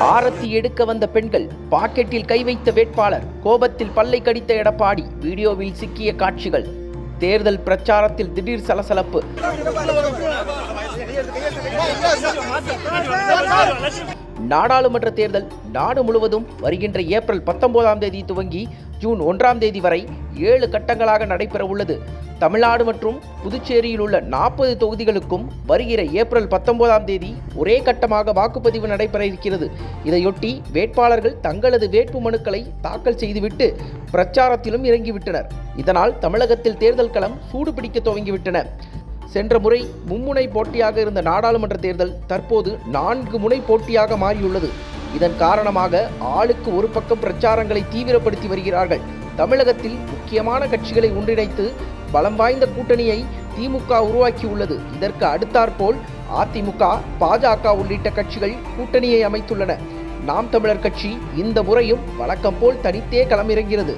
ஆரத்தி எடுக்க வந்த பெண்கள் பாக்கெட்டில் கை வைத்த வேட்பாளர் கோபத்தில் பல்லை கடித்த எடப்பாடி வீடியோவில் சிக்கிய காட்சிகள். தேர்தல் பிரச்சாரத்தில் திடீர் சலசலப்பு. நாடாளுமன்ற தேர்தல் நாடு முழுவதும் வருகின்ற ஏப்ரல் பத்தொன்பதாம் தேதி துவங்கி ஜூன் ஒன்றாம் தேதி வரை ஏழு கட்டங்களாக நடைபெற உள்ளது. தமிழ்நாடு மற்றும் புதுச்சேரியில் உள்ள நாற்பது தொகுதிகளுக்கும் வருகிற ஏப்ரல் பத்தொன்பதாம் தேதி ஒரே கட்டமாக வாக்குப்பதிவு நடைபெற இருக்கிறது. இதையொட்டி வேட்பாளர்கள் தங்களது வேட்பு மனுக்களை தாக்கல் செய்துவிட்டு பிரச்சாரத்திலும் இறங்கிவிட்டனர். இதனால் தமிழகத்தில் தேர்தல் களம் சூடுபிடிக்க துவங்கிவிட்டன. சென்ற முறை மும்முனை போட்டியாக இருந்த நாடாளுமன்ற தேர்தல் தற்போது நான்கு முனை போட்டியாக மாறியுள்ளது. இதன் காரணமாக ஆளுக்கு ஒரு பக்கம் பிரச்சாரங்களை தீவிரப்படுத்தி வருகிறார்கள். தமிழகத்தில் முக்கியமான கட்சிகளை ஒன்றிணைத்து பலம் வாய்ந்த கூட்டணியை திமுக உருவாக்கியுள்ளது. இதற்கு அடுத்தாற்போல் அதிமுக பாஜக உள்ளிட்ட கட்சிகள் கூட்டணியை அமைத்துள்ளன. நாம் தமிழர் கட்சி இந்த முறையும் வழக்கம் போல் தனித்தே களமிறங்கிறது.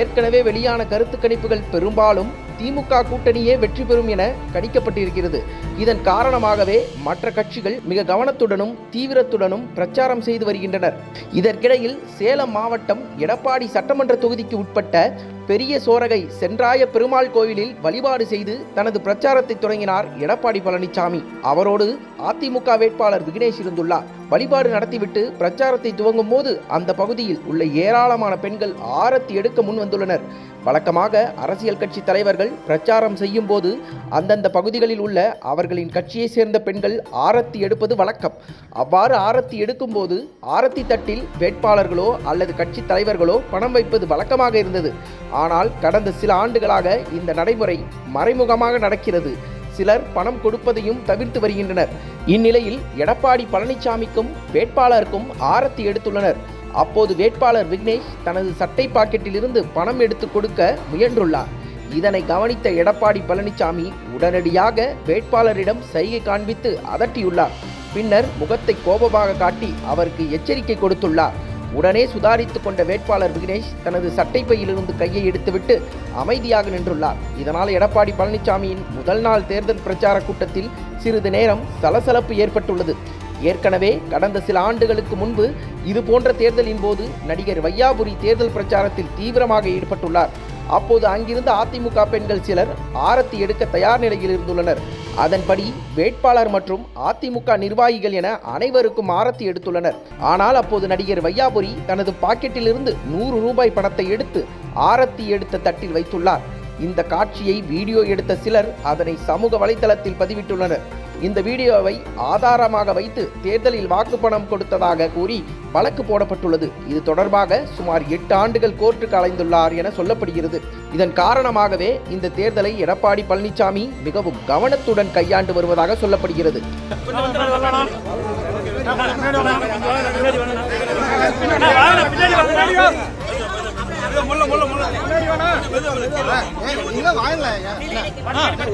ஏற்கனவே வெளியான கருத்து கணிப்புகள் பெரும்பாலும் திமுக கூட்டணியே வெற்றி பெறும் என கணிக்கப்பட்டிருக்கிறது. இதன் காரணமாகவே மற்ற கட்சிகள் மிக கவனத்துடனும் தீவிரத்துடனும் பிரச்சாரம் செய்து வருகின்றனர். இதற்கிடையில் சேலம் மாவட்டம் எடப்பாடி சட்டமன்ற தொகுதிக்கு உட்பட்ட பெரிய சோரகை சென்றாய பெருமாள் கோவிலில் வழிபாடு செய்து தனது பிரச்சாரத்தை தொடங்கினார் எடப்பாடி பழனிசாமி அவரோடு அதிமுக வேட்பாளர் விக்னேஷ் இருந்துள்ளார். வழிபாடு நடத்திவிட்டு பிரச்சாரத்தை துவங்கும் போது அந்த பகுதியில் உள்ள ஏராளமான பெண்கள் ஆரத்தி எடுக்க முன் வந்துள்ளனர். வழக்கமாக அரசியல் கட்சி தலைவர்கள் பிரச்சாரம் செய்யும் போது அந்தந்த பகுதிகளில் உள்ள அவர்களின் கட்சியை சேர்ந்த பெண்கள் ஆரத்தி எடுப்பது வழக்கம். அவ்வாறு ஆரத்தி எடுக்கும்போது ஆரத்தி தட்டில் வேட்பாளர்களோ அல்லது கட்சி தலைவர்களோ பணம் வைப்பது வழக்கமாக இருந்தது. ஆனால் கடந்த சில ஆண்டுகளாக இந்த நடைமுறை மறைமுகமாக நடக்கிறது. சிலர் பணம் கொடுப்பதையும் தவிர்த்து வருகின்றனர். இந்நிலையில் எடப்பாடி பழனிசாமிக்கும் வேட்பாளருக்கும் ஆரத்தி எடுத்துள்ளனர். அப்போது வேட்பாளர் விக்னேஷ் தனது சட்டை பாக்கெட்டிலிருந்து பணம் எடுத்து கொடுக்க முயன்றுள்ளார். இதனை கவனித்த எடப்பாடி பழனிசாமி உடனடியாக வேட்பாளரிடம் சைகை காண்பித்து அதட்டியுள்ளார். பின்னர் முகத்தை கோபமாக காட்டி அவருக்கு எச்சரிக்கை கொடுத்துள்ளார். உடனே சுதாரித்து கொண்ட வேட்பாளர் விக்னேஷ் தனது சட்டை பையிலிருந்து கையை எடுத்துவிட்டு அமைதியாக நின்றுள்ளார். இதனால் எடப்பாடி பழனிசாமியின் முதல் நாள் தேர்தல் பிரச்சார கூட்டத்தில் சிறிது நேரம் சலசலப்பு ஏற்பட்டுள்ளது. ஏற்கனவே கடந்த சில ஆண்டுகளுக்கு முன்பு இது போன்ற தேர்தலின் போது நடிகர் வையாபுரி தேர்தல் பிரச்சாரத்தில் தீவிரமாக ஈடுபட்டுள்ளார். அப்போது அங்கிருந்த அதிமுக பெண்கள் சிலர் ஆரத்தி எடுக்க தயார் நிலையில் இருந்துள்ளனர். அதன்படி வேட்பாளர் மற்றும் அதிமுக நிர்வாகிகள் என அனைவருக்கும் ஆரத்தி எடுத்துள்ளனர். ஆனால் அப்போது நடிகர் வையாபுரி தனது பாக்கெட்டிலிருந்து நூறு ரூபாய் பணத்தை எடுத்து ஆரத்தி எடுத்த தட்டில் வைத்துள்ளார். இந்த காட்சியை வீடியோ எடுத்த சிலர் அதனை சமூக வலைதளத்தில் பதிவிட்டுள்ளனர். இந்த வீடியோவை ஆதாரமாக வைத்து தேர்தலில் வாக்கு பணம் கொடுத்ததாக கூறி வழக்கு போடப்பட்டுள்ளது. இது தொடர்பாக சுமார் எட்டு ஆண்டுகள் கோர்ட்டுக்கு அலைந்துள்ளார் என சொல்லப்படுகிறது. இதன் காரணமாகவே இந்த தேர்தலை எடப்பாடி பழனிசாமி மிகவும் கவனத்துடன் கையாண்டு வருவதாக சொல்லப்படுகிறது.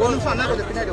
ஒரு நிமிஷம் கொஞ்சம் பின்னாடி